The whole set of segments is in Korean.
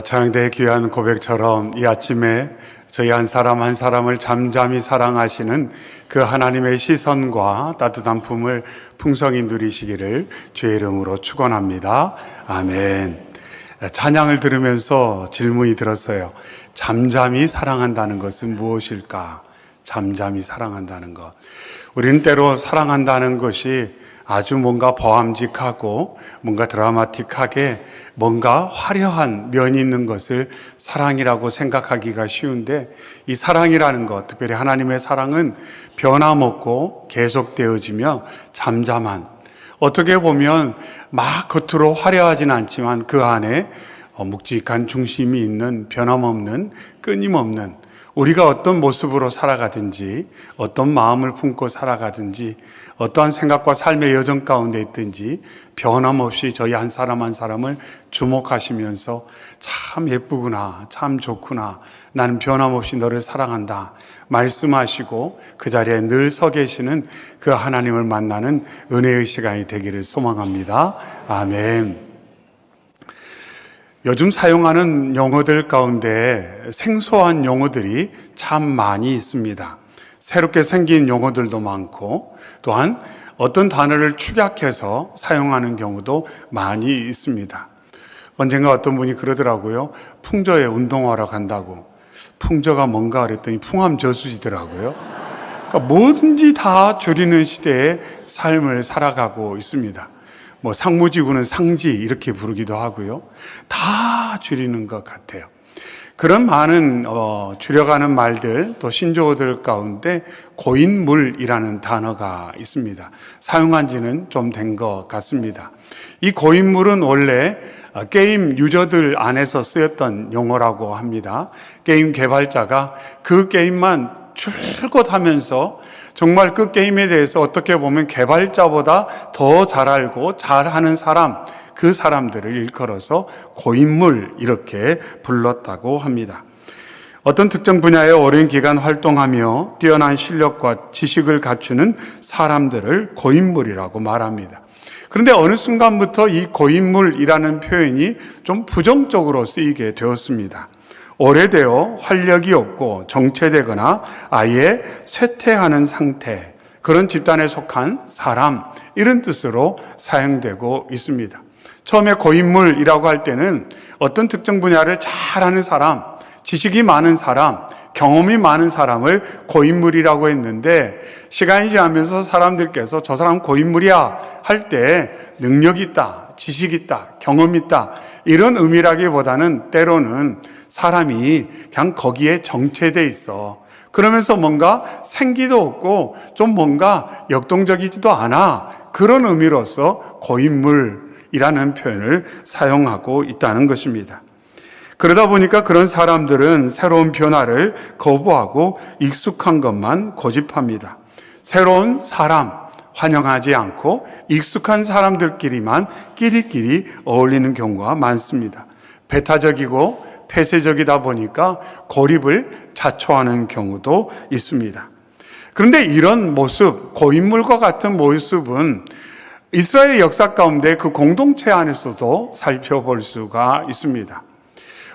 차영대의 귀한 고백처럼 이 아침에 저희 한 사람 한 사람을 잠잠히 사랑하시는 그 하나님의 시선과 따뜻한 품을 풍성히 누리시기를 주의 이름으로 축원합니다. 아멘. 찬양을 들으면서 질문이 들었어요. 잠잠히 사랑한다는 것은 무엇일까? 잠잠히 사랑한다는 것. 우리는 때로 사랑한다는 것이 아주 뭔가 보암직하고 뭔가 드라마틱하게 뭔가 화려한 면이 있는 것을 사랑이라고 생각하기가 쉬운데 이 사랑이라는 것, 특별히 하나님의 사랑은 변함없고 계속되어지며 잠잠한 어떻게 보면 막 겉으로 화려하진 않지만 그 안에 묵직한 중심이 있는 변함없는 끊임없는 우리가 어떤 모습으로 살아가든지 어떤 마음을 품고 살아가든지 어떠한 생각과 삶의 여정 가운데 있든지 변함없이 저희 한 사람 한 사람을 주목하시면서 참 예쁘구나, 참 좋구나, 나는 변함없이 너를 사랑한다. 말씀하시고 그 자리에 늘 서 계시는 그 하나님을 만나는 은혜의 시간이 되기를 소망합니다. 아멘. 요즘 사용하는 용어들 가운데 생소한 용어들이 참 많이 있습니다. 새롭게 생긴 용어들도 많고 또한 어떤 단어를 축약해서 사용하는 경우도 많이 있습니다. 언젠가 어떤 분이 그러더라고요. 풍저에 운동하러 간다고. 풍저가 뭔가 그랬더니 풍암 저수지더라고요. 그러니까 뭐든지 다 줄이는 시대에 삶을 살아가고 있습니다. 뭐 상무지구는 상지 이렇게 부르기도 하고요. 다 줄이는 것 같아요. 그런 많은 어, 줄여가는 말들 또 신조어들 가운데 고인물이라는 단어가 있습니다. 사용한 지는 좀 된 것 같습니다. 이 고인물은 원래 어, 게임 유저들 안에서 쓰였던 용어라고 합니다. 게임 개발자가 그 게임만 줄곧 하면서 정말 그 게임에 대해서 어떻게 보면 개발자보다 더 잘 알고 잘하는 사람, 그 사람들을 일컬어서 고인물 이렇게 불렀다고 합니다. 어떤 특정 분야에 오랜 기간 활동하며 뛰어난 실력과 지식을 갖추는 사람들을 고인물이라고 말합니다. 그런데 어느 순간부터 이 고인물이라는 표현이 좀 부정적으로 쓰이게 되었습니다. 오래되어 활력이 없고 정체되거나 아예 쇠퇴하는 상태, 그런 집단에 속한 사람, 이런 뜻으로 사용되고 있습니다. 처음에 고인물이라고 할 때는 어떤 특정 분야를 잘하는 사람, 지식이 많은 사람, 경험이 많은 사람을 고인물이라고 했는데 시간이 지나면서 사람들께서 저 사람 고인물이야 할 때 능력이 있다, 지식이 있다, 경험이 있다 이런 의미라기보다는 때로는 사람이 그냥 거기에 정체돼 있어. 그러면서 뭔가 생기도 없고 좀 뭔가 역동적이지도 않아. 그런 의미로서 고인물이라는 표현을 사용하고 있다는 것입니다. 그러다 보니까 그런 사람들은 새로운 변화를 거부하고 익숙한 것만 고집합니다. 새로운 사람, 환영하지 않고 익숙한 사람들끼리만 끼리끼리 어울리는 경우가 많습니다. 배타적이고 폐쇄적이다 보니까 고립을 자초하는 경우도 있습니다. 그런데 이런 모습, 고인물과 같은 모습은 이스라엘 역사 가운데 그 공동체 안에서도 살펴볼 수가 있습니다.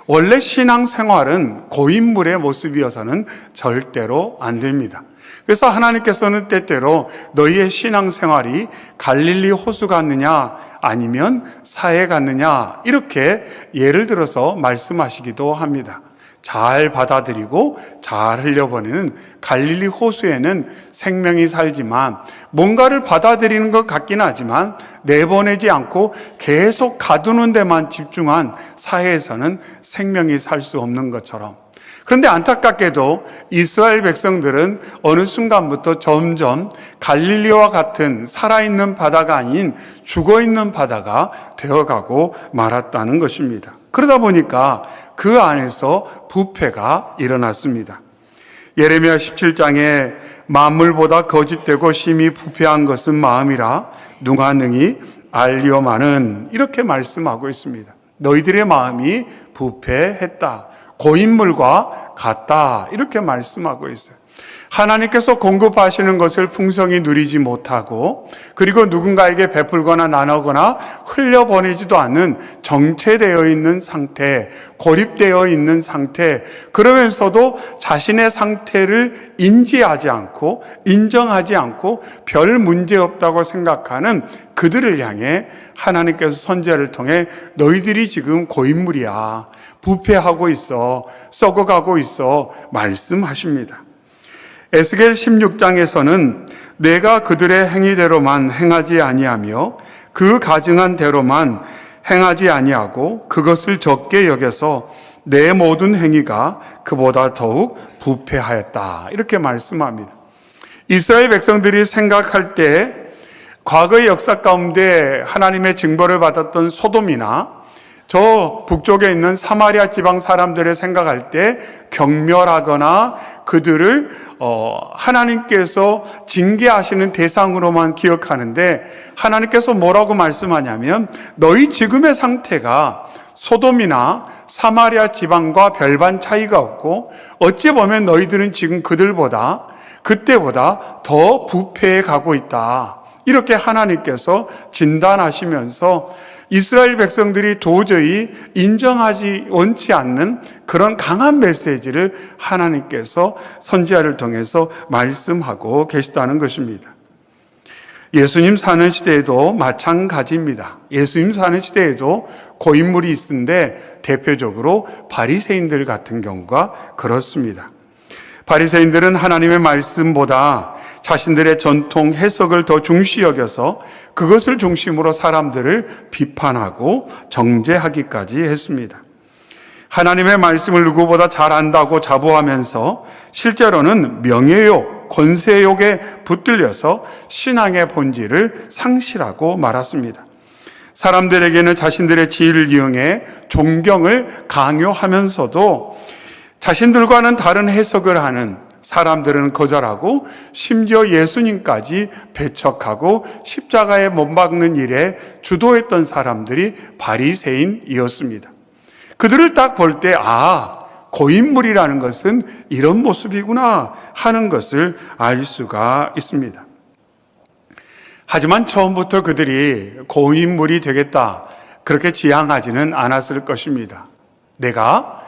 원래 신앙 생활은 고인물의 모습이어서는 절대로 안 됩니다. 그래서 하나님께서는 때때로 너희의 신앙 생활이 갈릴리 호수 같느냐 아니면 사해 같느냐 이렇게 예를 들어서 말씀하시기도 합니다. 잘 받아들이고 잘 흘려보내는 갈릴리 호수에는 생명이 살지만 뭔가를 받아들이는 것 같긴 하지만 내보내지 않고 계속 가두는 데만 집중한 사회에서는 생명이 살 수 없는 것처럼 그런데 안타깝게도 이스라엘 백성들은 어느 순간부터 점점 갈릴리와 같은 살아있는 바다가 아닌 죽어있는 바다가 되어가고 말았다는 것입니다. 그러다 보니까 그 안에서 부패가 일어났습니다. 예레미야 17장에 만물보다 거짓되고 심히 부패한 것은 마음이라 누가 능히 알리오마는 이렇게 말씀하고 있습니다. 너희들의 마음이 부패했다. 고인물과 같다. 이렇게 말씀하고 있어요. 하나님께서 공급하시는 것을 풍성히 누리지 못하고 그리고 누군가에게 베풀거나 나누거나 흘려보내지도 않는 정체되어 있는 상태, 고립되어 있는 상태, 그러면서도 자신의 상태를 인지하지 않고 인정하지 않고 별 문제 없다고 생각하는 그들을 향해 하나님께서 선제를 통해 너희들이 지금 고인물이야. 부패하고 있어. 썩어가고 있어. 말씀하십니다. 에스겔 16장에서는 내가 그들의 행위대로만 행하지 아니하며 그 가증한 대로만 행하지 아니하고 그것을 적게 여겨서 내 모든 행위가 그보다 더욱 부패하였다. 이렇게 말씀합니다. 이스라엘 백성들이 생각할 때 과거의 역사 가운데 하나님의 징벌을 받았던 소돔이나 저 북쪽에 있는 사마리아 지방 사람들의 생각할 때 경멸하거나 그들을 어, 하나님께서 징계하시는 대상으로만 기억하는데 하나님께서 뭐라고 말씀하냐면 너희 지금의 상태가 소돔이나 사마리아 지방과 별반 차이가 없고 어찌 보면 너희들은 지금 그들보다 그때보다 더 부패해 가고 있다. 이렇게 하나님께서 진단하시면서 이스라엘 백성들이 도저히 인정하지 원치 않는 그런 강한 메시지를 하나님께서 선지자를 통해서 말씀하고 계시다는 것입니다. 예수님 사는 시대에도 마찬가지입니다. 예수님 사는 시대에도 고인물이 있는데 대표적으로 바리새인들 같은 경우가 그렇습니다. 바리새인들은 하나님의 말씀보다 자신들의 전통 해석을 더 중시 여겨서 그것을 중심으로 사람들을 비판하고 정죄하기까지 했습니다. 하나님의 말씀을 누구보다 잘 안다고 자부하면서 실제로는 명예욕, 권세욕에 붙들려서 신앙의 본질을 상실하고 말았습니다. 사람들에게는 자신들의 지위를 이용해 존경을 강요하면서도 자신들과는 다른 해석을 하는 사람들은 거절하고 심지어 예수님까지 배척하고 십자가에 못 박는 일에 주도했던 사람들이 바리새인이었습니다. 그들을 딱 볼 때 아, 고인물이라는 것은 이런 모습이구나 하는 것을 알 수가 있습니다. 하지만 처음부터 그들이 고인물이 되겠다 그렇게 지향하지는 않았을 것입니다. 내가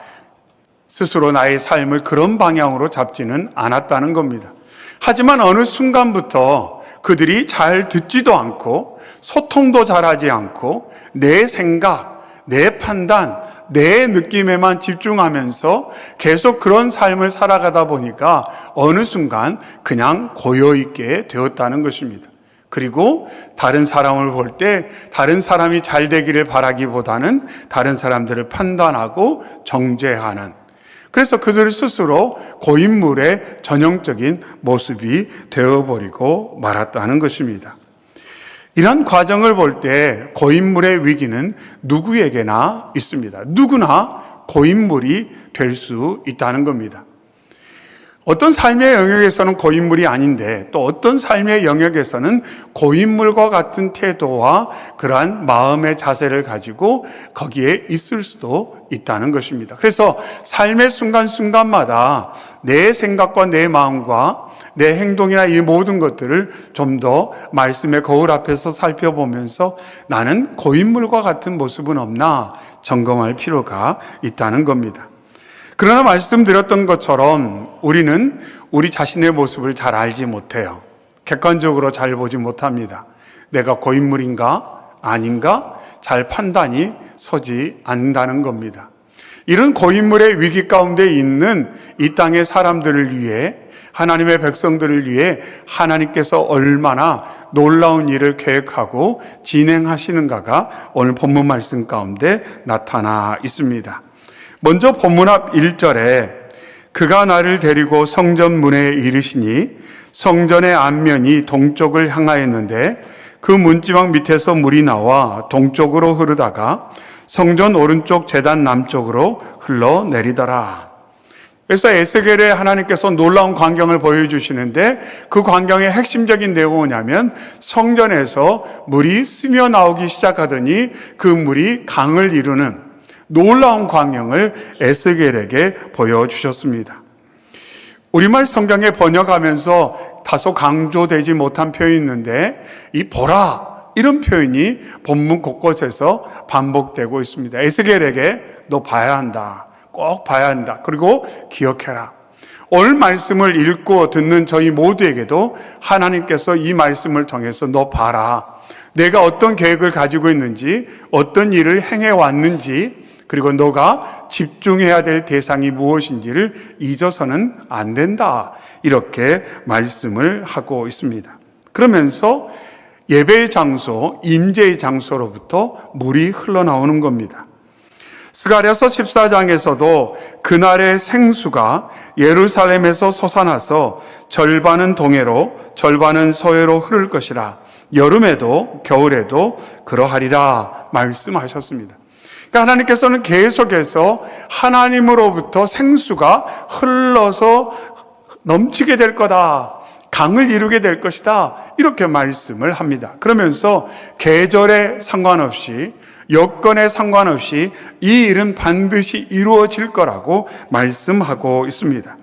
스스로 나의 삶을 그런 방향으로 잡지는 않았다는 겁니다. 하지만 어느 순간부터 그들이 잘 듣지도 않고 소통도 잘하지 않고 내 생각, 내 판단, 내 느낌에만 집중하면서 계속 그런 삶을 살아가다 보니까 어느 순간 그냥 고여있게 되었다는 것입니다. 그리고 다른 사람을 볼 때 다른 사람이 잘 되기를 바라기보다는 다른 사람들을 판단하고 정죄하는 그래서 그들 스스로 고인물의 전형적인 모습이 되어버리고 말았다는 것입니다. 이런 과정을 볼 때 고인물의 위기는 누구에게나 있습니다. 누구나 고인물이 될 수 있다는 겁니다. 어떤 삶의 영역에서는 고인물이 아닌데 또 어떤 삶의 영역에서는 고인물과 같은 태도와 그러한 마음의 자세를 가지고 거기에 있을 수도 있다는 것입니다. 그래서 삶의 순간순간마다 내 생각과 내 마음과 내 행동이나 이 모든 것들을 좀 더 말씀의 거울 앞에서 살펴보면서 나는 고인물과 같은 모습은 없나 점검할 필요가 있다는 겁니다. 그러나 말씀드렸던 것처럼 우리는 우리 자신의 모습을 잘 알지 못해요. 객관적으로 잘 보지 못합니다. 내가 고인물인가? 아닌가? 잘 판단이 서지 않는다는 겁니다. 이런 고인물의 위기 가운데 있는 이 땅의 사람들을 위해 하나님의 백성들을 위해 하나님께서 얼마나 놀라운 일을 계획하고 진행하시는가가 오늘 본문 말씀 가운데 나타나 있습니다. 먼저 본문 앞 1절에 그가 나를 데리고 성전 문에 이르시니 성전의 앞면이 동쪽을 향하였는데 그 문지방 밑에서 물이 나와 동쪽으로 흐르다가 성전 오른쪽 재단 남쪽으로 흘러내리더라. 그래서 에스겔에 하나님께서 놀라운 광경을 보여주시는데 그 광경의 핵심적인 내용은 뭐냐면 성전에서 물이 스며 나오기 시작하더니 그 물이 강을 이루는 놀라운 광경을 에스겔에게 보여주셨습니다. 우리말 성경에 번역하면서 다소 강조되지 못한 표현이 있는데 이 보라 이런 표현이 본문 곳곳에서 반복되고 있습니다. 에스겔에게 너 봐야 한다. 꼭 봐야 한다. 그리고 기억해라. 오늘 말씀을 읽고 듣는 저희 모두에게도 하나님께서 이 말씀을 통해서 너 봐라. 내가 어떤 계획을 가지고 있는지, 어떤 일을 행해 왔는지, 그리고 너가 집중해야 될 대상이 무엇인지를 잊어서는 안 된다. 이렇게 말씀을 하고 있습니다. 그러면서 예배의 장소, 임재의 장소로부터 물이 흘러나오는 겁니다. 스가랴서 14장에서도 그날의 생수가 예루살렘에서 솟아나서 절반은 동해로 절반은 서해로 흐를 것이라 여름에도 겨울에도 그러하리라 말씀하셨습니다. 그러니까 하나님께서는 계속해서 하나님으로부터 생수가 흘러서 넘치게 될 거다. 강을 이루게 될 것이다. 이렇게 말씀을 합니다. 그러면서 계절에 상관없이 여건에 상관없이 이 일은 반드시 이루어질 거라고 말씀하고 있습니다.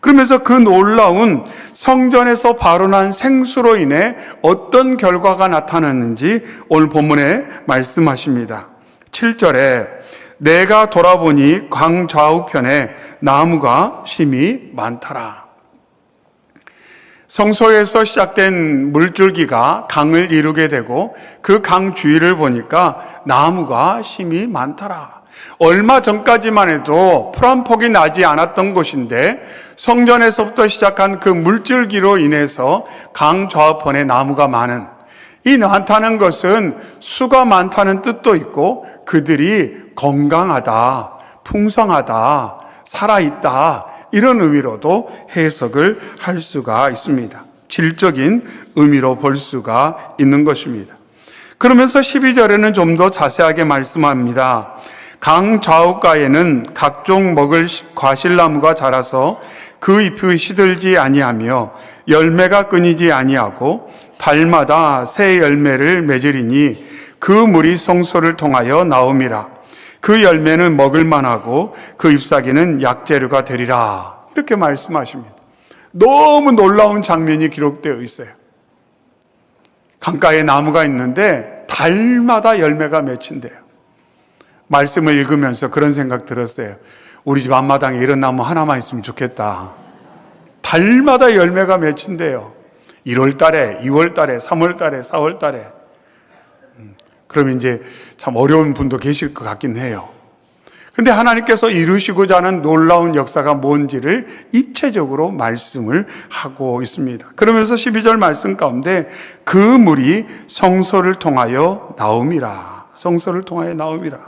그러면서 그 놀라운 성전에서 발원한 생수로 인해 어떤 결과가 나타났는지 오늘 본문에 말씀하십니다. 7절에 내가 돌아보니 광 좌우편에 나무가 심이 많더라. 성소에서 시작된 물줄기가 강을 이루게 되고 그 강 주위를 보니까 나무가 심이 많더라. 얼마 전까지만 해도 풀한 폭이 나지 않았던 곳인데 성전에서부터 시작한 그 물줄기로 인해서 강 좌우편에 나무가 많은 이 많다는 것은 수가 많다는 뜻도 있고 그들이 건강하다, 풍성하다, 살아있다, 이런 의미로도 해석을 할 수가 있습니다. 질적인 의미로 볼 수가 있는 것입니다. 그러면서 12절에는 좀 더 자세하게 말씀합니다. 강 좌우가에는 각종 먹을 과실나무가 자라서 그 잎이 시들지 아니하며 열매가 끊이지 아니하고 달마다 새 열매를 맺으리니 그 물이 성소를 통하여 나옴이라. 그 열매는 먹을 만하고 그 잎사귀는 약재료가 되리라. 이렇게 말씀하십니다. 너무 놀라운 장면이 기록되어 있어요. 강가에 나무가 있는데 달마다 열매가 맺힌대요. 말씀을 읽으면서 그런 생각 들었어요. 우리 집 앞마당에 이런 나무 하나만 있으면 좋겠다. 달마다 열매가 맺힌대요. 1월 달에, 2월 달에, 3월 달에, 4월 달에. 그러면 이제 참 어려운 분도 계실 것 같긴 해요. 근데 하나님께서 이루시고자 하는 놀라운 역사가 뭔지를 입체적으로 말씀을 하고 있습니다. 그러면서 12절 말씀 가운데 그 물이 성소를 통하여 나옴이라. 성소를 통하여 나옴이라.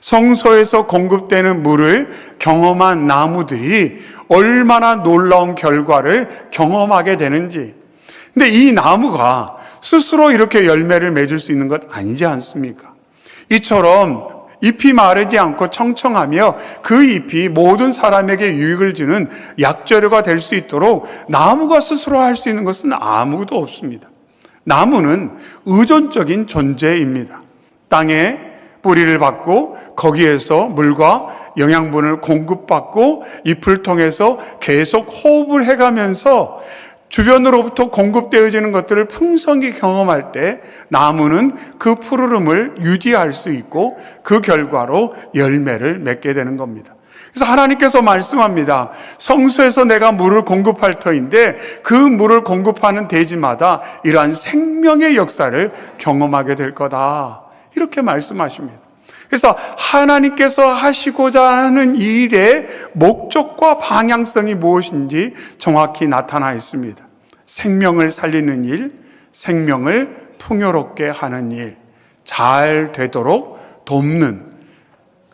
성소에서 공급되는 물을 경험한 나무들이 얼마나 놀라운 결과를 경험하게 되는지. 근데 이 나무가 스스로 이렇게 열매를 맺을 수 있는 것 아니지 않습니까? 이처럼 잎이 마르지 않고 청청하며 그 잎이 모든 사람에게 유익을 주는 약재료가 될 수 있도록 나무가 스스로 할 수 있는 것은 아무도 없습니다. 나무는 의존적인 존재입니다. 땅에 뿌리를 받고 거기에서 물과 영양분을 공급받고 잎을 통해서 계속 호흡을 해가면서 주변으로부터 공급되어지는 것들을 풍성히 경험할 때 나무는 그 푸르름을 유지할 수 있고 그 결과로 열매를 맺게 되는 겁니다. 그래서 하나님께서 말씀합니다. 성소에서 내가 물을 공급할 터인데 그 물을 공급하는 대지마다 이러한 생명의 역사를 경험하게 될 거다. 이렇게 말씀하십니다. 그래서 하나님께서 하시고자 하는 일의 목적과 방향성이 무엇인지 정확히 나타나 있습니다. 생명을 살리는 일, 생명을 풍요롭게 하는 일, 잘 되도록 돕는,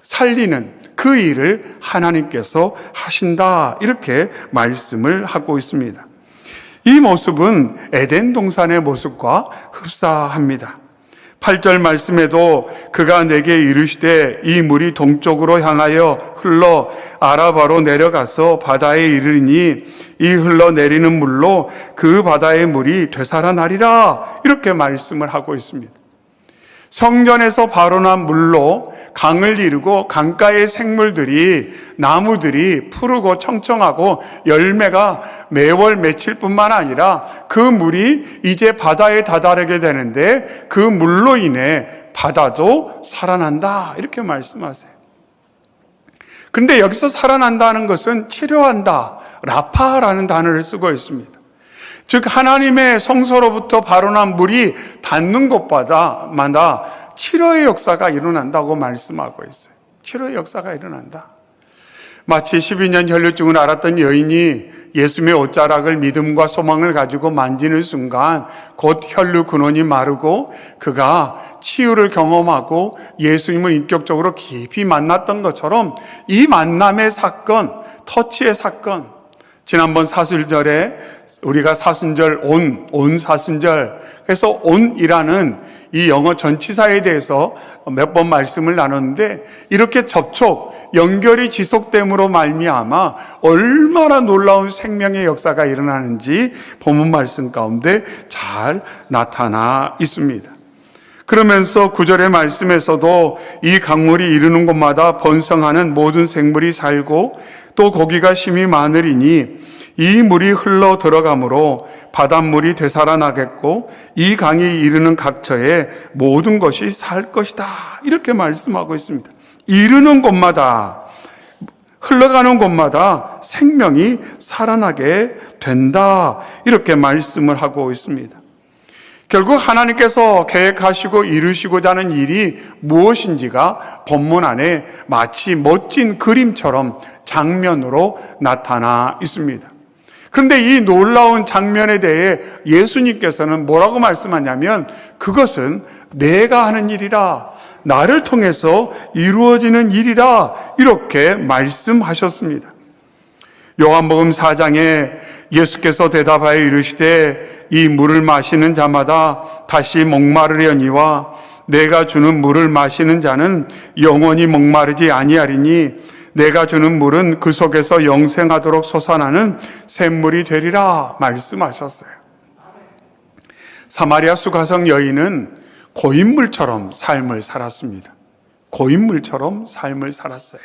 살리는 그 일을 하나님께서 하신다. 이렇게 말씀을 하고 있습니다. 이 모습은 에덴 동산의 모습과 흡사합니다. 8절 말씀에도 그가 내게 이르시되 이 물이 동쪽으로 향하여 흘러 아라바로 내려가서 바다에 이르니 이 흘러 내리는 물로 그 바다의 물이 되살아나리라 이렇게 말씀을 하고 있습니다. 성전에서 발원한 물로 강을 이루고 강가의 생물들이 나무들이 푸르고 청청하고 열매가 매월 맺힐 뿐만 아니라 그 물이 이제 바다에 다다르게 되는데 그 물로 인해 바다도 살아난다 이렇게 말씀하세요. 근데 여기서 살아난다는 것은 치료한다 라파라는 단어를 쓰고 있습니다. 즉 하나님의 성소로부터 발원한 물이 닿는 곳마다 치료의 역사가 일어난다고 말씀하고 있어요. 치료의 역사가 일어난다. 마치 12년 혈류증을 앓았던 여인이 예수님의 옷자락을 믿음과 소망을 가지고 만지는 순간 곧 혈류 근원이 마르고 그가 치유를 경험하고 예수님을 인격적으로 깊이 만났던 것처럼 이 만남의 사건, 터치의 사건, 지난번 사술절에 우리가 사순절 온, 온 사순절. 그래서 온이라는 이 영어 전치사에 대해서 몇 번 말씀을 나눴는데 이렇게 접촉, 연결이 지속됨으로 말미암아 얼마나 놀라운 생명의 역사가 일어나는지 본문 말씀 가운데 잘 나타나 있습니다. 그러면서 구절의 말씀에서도 이 강물이 이르는 곳마다 번성하는 모든 생물이 살고 또 고기가 심히 많으리니 이 물이 흘러 들어가므로 바닷물이 되살아나겠고 이 강이 이르는 각처에 모든 것이 살 것이다. 이렇게 말씀하고 있습니다. 이르는 곳마다 흘러가는 곳마다 생명이 살아나게 된다. 이렇게 말씀을 하고 있습니다. 결국 하나님께서 계획하시고 이루시고자 하는 일이 무엇인지가 본문 안에 마치 멋진 그림처럼 장면으로 나타나 있습니다. 그런데 이 놀라운 장면에 대해 예수님께서는 뭐라고 말씀하냐면 그것은 내가 하는 일이라 나를 통해서 이루어지는 일이라 이렇게 말씀하셨습니다. 요한복음 4장에 예수께서 대답하여 이르시되 이 물을 마시는 자마다 다시 목마르려니와 내가 주는 물을 마시는 자는 영원히 목마르지 아니하리니 내가 주는 물은 그 속에서 영생하도록 솟아나는 샘물이 되리라 말씀하셨어요. 사마리아 수가성 여인은 고인물처럼 삶을 살았습니다. 고인물처럼 삶을 살았어요.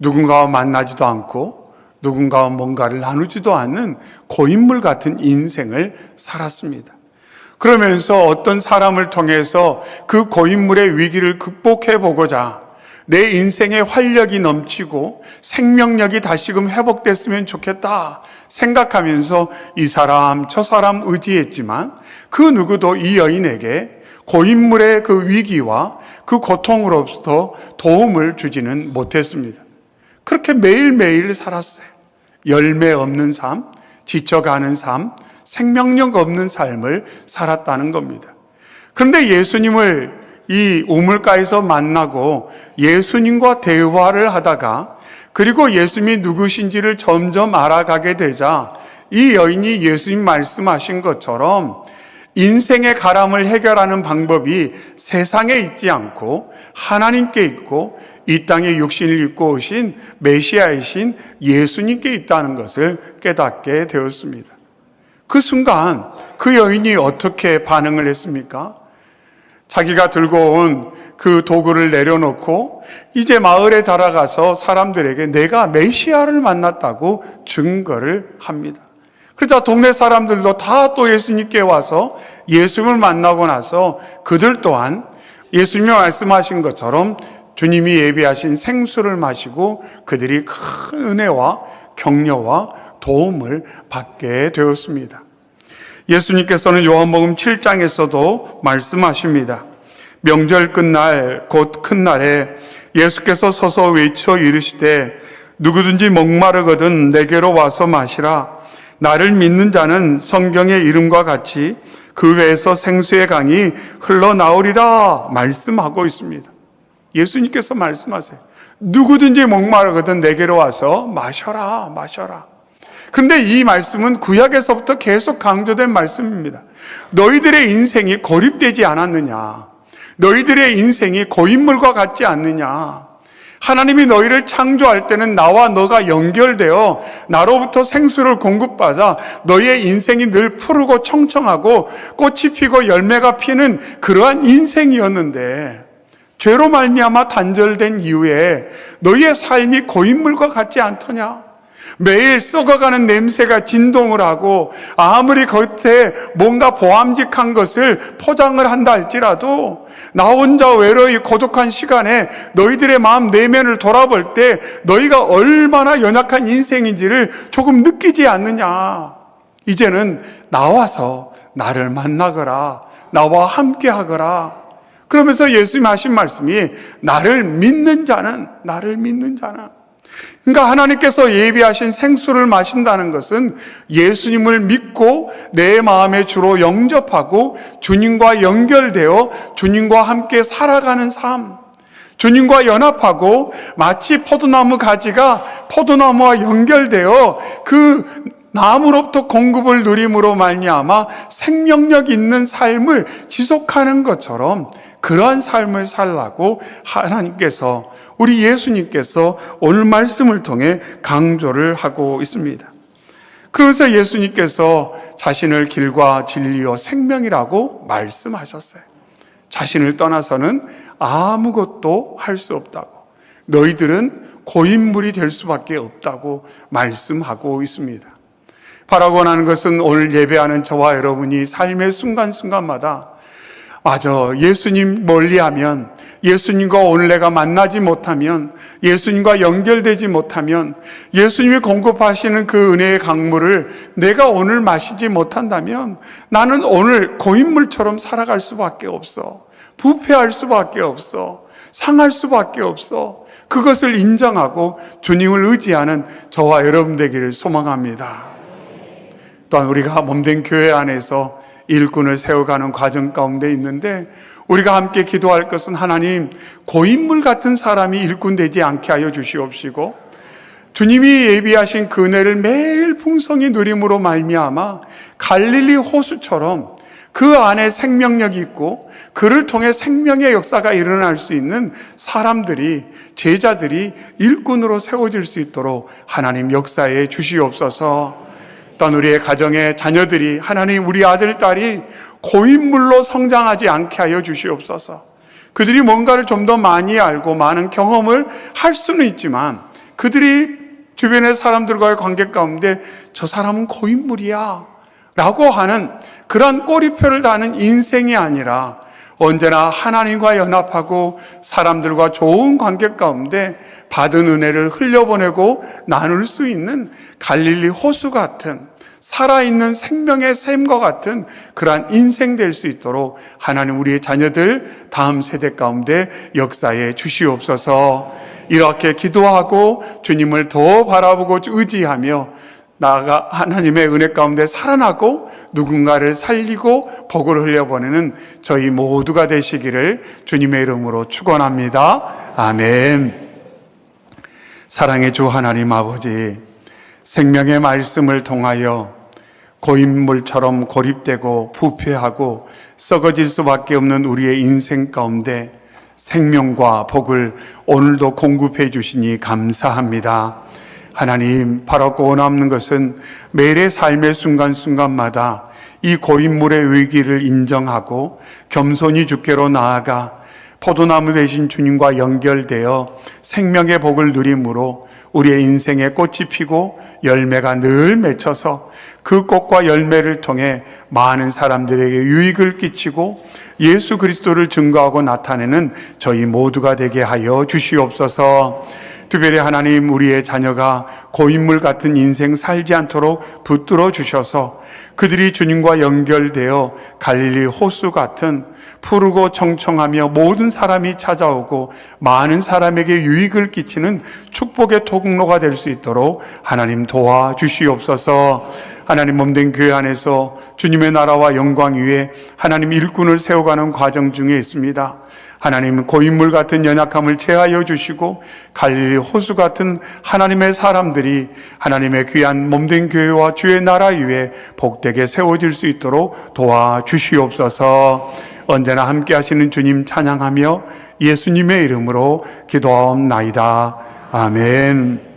누군가와 만나지도 않고 누군가와 뭔가를 나누지도 않는 고인물 같은 인생을 살았습니다. 그러면서 어떤 사람을 통해서 그 고인물의 위기를 극복해 보고자 내 인생에 활력이 넘치고 생명력이 다시금 회복됐으면 좋겠다 생각하면서 이 사람 저 사람 의지했지만 그 누구도 이 여인에게 고인물의 그 위기와 그 고통으로부터 도움을 주지는 못했습니다. 그렇게 매일매일 살았어요. 열매 없는 삶, 지쳐가는 삶, 생명력 없는 삶을 살았다는 겁니다. 그런데 예수님을 이 우물가에서 만나고 예수님과 대화를 하다가 그리고 예수님이 누구신지를 점점 알아가게 되자 이 여인이 예수님 말씀하신 것처럼 인생의 가람을 해결하는 방법이 세상에 있지 않고 하나님께 있고 이 땅에 육신을 입고 오신 메시아이신 예수님께 있다는 것을 깨닫게 되었습니다. 그 순간 그 여인이 어떻게 반응을 했습니까? 자기가 들고 온 그 도구를 내려놓고 이제 마을에 달아가서 사람들에게 내가 메시아를 만났다고 증거를 합니다. 그러자 동네 사람들도 다 또 예수님께 와서 예수님을 만나고 나서 그들 또한 예수님이 말씀하신 것처럼 주님이 예비하신 생수를 마시고 그들이 큰 은혜와 격려와 도움을 받게 되었습니다. 예수님께서는 요한복음 7장에서도 말씀하십니다. 명절 끝날 곧 큰 날에 예수께서 서서 외쳐 이르시되 누구든지 목마르거든 내게로 와서 마시라 나를 믿는 자는 성경의 이름과 같이 그 외에서 생수의 강이 흘러나오리라 말씀하고 있습니다. 예수님께서 말씀하세요. 누구든지 목마르거든 내게로 와서 마셔라, 마셔라. 근데 이 말씀은 구약에서부터 계속 강조된 말씀입니다. 너희들의 인생이 고립되지 않았느냐? 너희들의 인생이 고인물과 같지 않느냐? 하나님이 너희를 창조할 때는 나와 너가 연결되어 나로부터 생수를 공급받아 너희의 인생이 늘 푸르고 청청하고 꽃이 피고 열매가 피는 그러한 인생이었는데 죄로 말미암아 단절된 이후에 너희의 삶이 고인물과 같지 않더냐? 매일 썩어가는 냄새가 진동을 하고 아무리 겉에 뭔가 보암직한 것을 포장을 한다 할지라도 나 혼자 외로이 고독한 시간에 너희들의 마음 내면을 돌아볼 때 너희가 얼마나 연약한 인생인지를 조금 느끼지 않느냐. 이제는 나와서 나를 만나거라. 나와 함께 하거라. 그러면서 예수님 하신 말씀이 나를 믿는 자는, 나를 믿는 자는 그러니까 하나님께서 예비하신 생수를 마신다는 것은 예수님을 믿고 내 마음의 주로 영접하고 주님과 연결되어 주님과 함께 살아가는 삶. 주님과 연합하고 마치 포도나무 가지가 포도나무와 연결되어 그 나무로부터 공급을 누림으로 말미암아 생명력 있는 삶을 지속하는 것처럼 그러한 삶을 살라고 하나님께서 우리 예수님께서 오늘 말씀을 통해 강조를 하고 있습니다. 그래서 예수님께서 자신을 길과 진리와 생명이라고 말씀하셨어요. 자신을 떠나서는 아무것도 할 수 없다고. 너희들은 고인물이 될 수밖에 없다고 말씀하고 있습니다. 바라고 하는 것은 오늘 예배하는 저와 여러분이 삶의 순간순간마다 맞아. 예수님 멀리하면 예수님과 오늘 내가 만나지 못하면 예수님과 연결되지 못하면 예수님이 공급하시는 그 은혜의 강물을 내가 오늘 마시지 못한다면 나는 오늘 고인물처럼 살아갈 수밖에 없어. 부패할 수밖에 없어. 상할 수밖에 없어. 그것을 인정하고 주님을 의지하는 저와 여러분 되기를 소망합니다. 또한 우리가 몸된 교회 안에서 일꾼을 세워가는 과정 가운데 있는데 우리가 함께 기도할 것은 하나님 고인물 같은 사람이 일꾼 되지 않게 하여 주시옵시고 주님이 예비하신 그 은혜를 매일 풍성히 누림으로 말미암아 갈릴리 호수처럼 그 안에 생명력이 있고 그를 통해 생명의 역사가 일어날 수 있는 사람들이 제자들이 일꾼으로 세워질 수 있도록 하나님 역사에 주시옵소서. 또한 우리의 가정의 자녀들이 하나님 우리 아들 딸이 고인물로 성장하지 않게 하여 주시옵소서. 그들이 뭔가를 좀 더 많이 알고 많은 경험을 할 수는 있지만 그들이 주변의 사람들과의 관계 가운데 저 사람은 고인물이야 라고 하는 그런 꼬리표를 다는 인생이 아니라 언제나 하나님과 연합하고 사람들과 좋은 관계 가운데 받은 은혜를 흘려보내고 나눌 수 있는 갈릴리 호수 같은 살아있는 생명의 샘과 같은 그러한 인생 될 수 있도록 하나님 우리의 자녀들 다음 세대 가운데 역사에 주시옵소서. 이렇게 기도하고 주님을 더 바라보고 의지하며 나아가 하나님의 은혜 가운데 살아나고 누군가를 살리고 복을 흘려보내는 저희 모두가 되시기를 주님의 이름으로 축원합니다. 아멘. 사랑의 주 하나님 아버지 생명의 말씀을 통하여 고인물처럼 고립되고 부패하고 썩어질 수밖에 없는 우리의 인생 가운데 생명과 복을 오늘도 공급해 주시니 감사합니다. 하나님, 바라고 원하는 것은 매일의 삶의 순간순간마다 이 고인물의 위기를 인정하고 겸손히 주께로 나아가 포도나무 대신 주님과 연결되어 생명의 복을 누림으로 우리의 인생에 꽃이 피고 열매가 늘 맺혀서 그 꽃과 열매를 통해 많은 사람들에게 유익을 끼치고 예수 그리스도를 증거하고 나타내는 저희 모두가 되게 하여 주시옵소서. 특별히 하나님 우리의 자녀가 고인물 같은 인생 살지 않도록 붙들어 주셔서 그들이 주님과 연결되어 갈릴리 호수 같은 푸르고 청청하며 모든 사람이 찾아오고 많은 사람에게 유익을 끼치는 축복의 통로가 될 수 있도록 하나님 도와 주시옵소서. 하나님 몸된 교회 안에서 주님의 나라와 영광 위에 하나님 일꾼을 세워가는 과정 중에 있습니다. 하나님 고인물 같은 연약함을 제하여 주시고 갈릴리 호수 같은 하나님의 사람들이 하나님의 귀한 몸된 교회와 주의 나라 위에 복되게 세워질 수 있도록 도와 주시옵소서. 언제나 함께 하시는 주님 찬양하며 예수님의 이름으로 기도하옵나이다. 아멘.